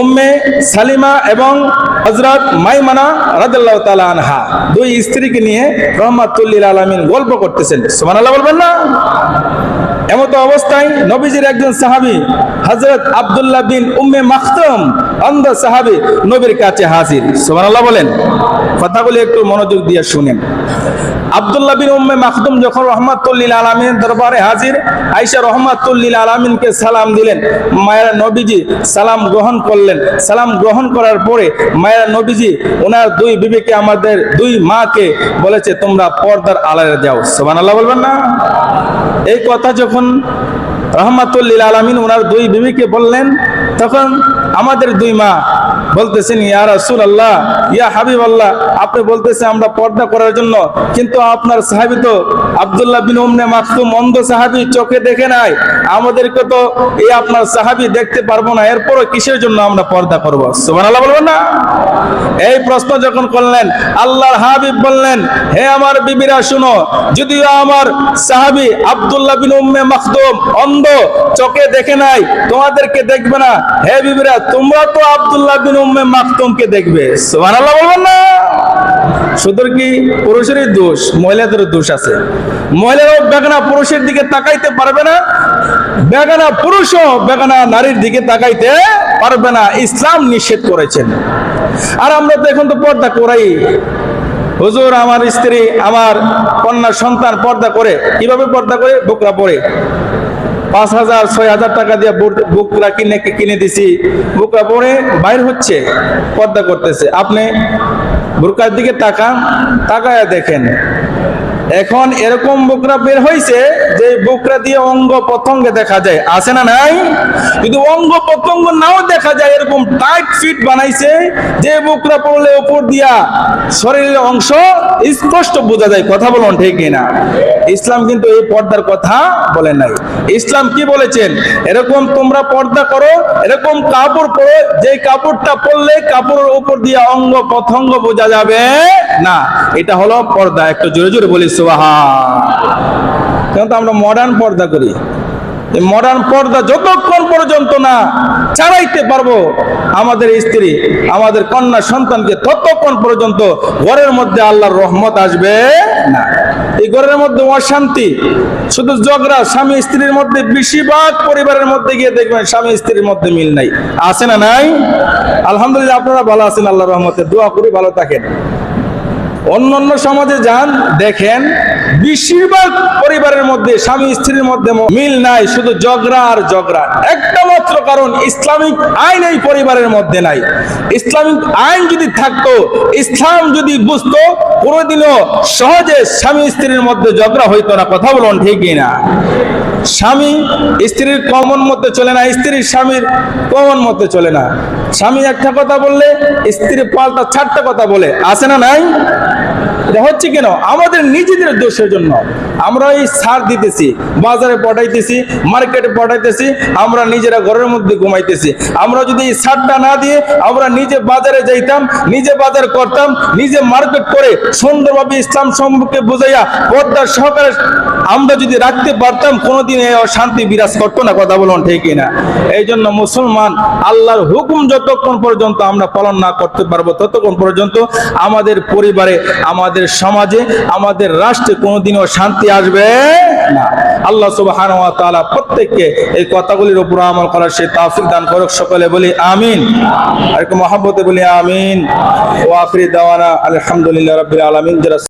উম্মে সালিমা এবং হজরত মাইমানা রাজাল্লাহ তাআলা আনহা, দুই স্ত্রীকে নিয়ে রহমাতুল্লিল আলামিন গল্প করতেছেন। সুবহানাল্লাহ বলবেন না? এমত অবস্থায় নবীজির একজন সাহাবী, হযরত আব্দুল্লাহ বিন উম্মে মাখতুম, অন্ধ সাহাবী নবীর কাছে হাজির। সুবহানাল্লাহ বলেন। কথাগুলি একটু মনোযোগ দিয়ে শুনেন। আব্দুল্লাহ বিন উম্মে মাখতুম যখন রহমাতুল্লিল আলামিন দরবারে হাজির, আয়েশা রহমাতুল্লিল আলামিনকে সালাম দিলেন। মায়ের নবীজি সালাম গ্রহণ করলেন। সালাম গ্রহণ করার পরে মায়ের নবীজি ওনার দুই বিবেকে আমাদের দুই মাকে বলেছে, তোমরা পর্দার আড়ালে যাও। সুবহানাল্লাহ বলবেন না? এই কথা যখন রহমাতুল্লিল আলামিন ওনার দুই বিবিকে বললেন, তখন আমাদের দুই মা বলতেছেন, ইয়া রাসূল আল্লাহ ইয়া হাবিব আল্লাহ আপনি বলতেছেন আমরা পর্দা করার জন্য, কিন্তু আপনার সাহাবী তো আব্দুল্লাহ বিন উমনে মাকতুম অন্ধ সাহাবী, চোখে দেখে নাই। আমাদেরকে তো এই আপনার সাহাবী দেখতে পারব না, এরপরও কিসের জন্য আমরা পর্দা করব? সুবহানাল্লাহ বলবেন না? এই প্রশ্ন যখন করলেন, আল্লাহর হাবিব বললেন, হে আমার বিবিরা, শুনো, যদিও আমার সাহাবী আব্দুল্লাহ বিন উম্মে মাখদুম, অন্ধ, চোখে দেখে নাই, তোমাদেরকে দেখবে না। হে বিবিরা, তোমরা তো আব্দুল্লাহ বিন উম্মে মাখদুমকে দেখবে। সুবহানাল্লাহ বলবেন না। শুধু কি? পুরুষেরই দোষ মহিলাদের দোষ আছে। মহিলারাও বেগানা পুরুষের দিকে তাকাইতে পারবে না, বেগানা পুরুষও বেগানা নারীর দিকে তাকাইতে পারবে না। ইসলাম নিষেধ করেছেন। আর আমরা তো এখন তো পর্দা করাই। হুজুর, আমার স্ত্রী, আমার কন্যা সন্তান পর্দা করে, কীভাবে পর্দা করে? বোকরা পরে। পাঁচ হাজার, ছয় হাজার টাকা দিয়ে বুক- বুকরা কিনে কিনে দিছি। বুকরা পরে বাইর হচ্ছে, পর্দা করতেছে। আপনি বুরকার দিকে তাকান, তাকায় দেখেন। এখন এরকম বুকরা বের হয়েছে যে বুকরা দিয়ে অঙ্গ প্রত্যঙ্গে দেখা যায়। আছে না নাই? যদি অঙ্গ প্রত্যঙ্গ নাও দেখা যায়, এরকম টাইট ফিট বানাইছে, যে বুকরা পড়লে উপর দিয়া শরীরের অংশ স্পষ্ট বোঝা যায়। কথা বলুন ঠিক না ইসলাম কিন্তু এই পর্দার কথা বলে নাই। ইসলাম কি বলেছেন? এরকম তোমরা পর্দা করো, এরকম কাপড় পরো, যে কাপড়টা পরলে কাপড়ের উপর দিয়ে অঙ্গ প্রত্যঙ্গ বোঝা যাবে না। এটা হলো পর্দা। একটু জোরে জোরে বলি আমরা মডার্ন পর্দা করি। মডার্ন পর্দা যতক্ষণ পর্যন্ত না ছাড়াইতে পারব, আমাদের স্ত্রী, আমাদের কন্যা সন্তানকে ততক্ষণ পর্যন্ত ঘরের মধ্যে আল্লাহর রহমত আসবে না। এই ঘরের মধ্যে অশান্তি, শুধু ঝগড়া, স্বামী স্ত্রীর মধ্যে বেশিরভাগ পরিবারের মধ্যে গিয়ে দেখবেন স্বামী স্ত্রীর মধ্যে মিল নাই। আছে না নাই? আলহামদুলিল্লাহ আপনারা ভালো আছেন, আল্লাহর রহমতে। দোয়া করি, ভালো থাকেন। অন্য অন্য সমাজে যান, দেখেন, বেশিরভাগ পরিবারের মধ্যে স্বামী স্ত্রীর মধ্যে মিল নাই, শুধু ঝগড়া আর ঝগড়া। একটা মাত্র কারণ, ইসলামিক আইন এই পরিবারের মধ্যে নাই। ইসলামিক আইন যদি থাকতো, ইসলাম যদি বুঝতো, কোনোদিনও সহজে স্বামী স্ত্রীর মধ্যে ঝগড়া হইতো না। কথা বলুন ঠিকই না স্বামী স্ত্রীর কমন মতে চলে না, স্ত্রীর স্বামীর কমন মতে চলে না। স্বামী একটা কথা বললে, স্ত্রী পাল্টা, চারটা কথা বলে। আছে না নাই? এটা হচ্ছে কেন আমাদের নিজেদের দোষের জন্য। আমরা এই সার দিতেছি, বাজারে পটাইতেছি মার্কেটে পটাইতেছি আমরা নিজেরা ঘরের মধ্যে ঘুমাইতেছি। আমরা যদি এই সারটা না দিয়ে আমরা নিজে বাজারে যাইতাম, নিজে বাজার করতাম, নিজে মার্কেট করে সুন্দরভাবে ইসলাম সম্পর্কে বুঝাইয়া পর্দার সহকারে আমরা যদি রাখতে পারতাম, কোনোদিন এই অশান্তি বিরাজ করতো না, কথা বলুন ঠিকই না এই জন্য মুসলমান, আল্লাহর হুকুম যতক্ষণ পর্যন্ত আমরা পালন না করতে পারব, ততক্ষণ পর্যন্ত আমাদের পরিবারে, আমাদের সমাজে, আমাদের রাষ্ট্রে কোনোদিনও শান্তি আসবে না। আল্লাহ সুবাহান তাআলা প্রত্যেককে এই কথাগুলির উপর আমল করার সে তাফিক দান করুক। সকলে বলি আমিন। আর একটু মহব্বতে বলি আমিন। ওয়া আখিরি দাওয়ানা আলহামদুলিল্লাহ রাব্বিল আলামিন। যারা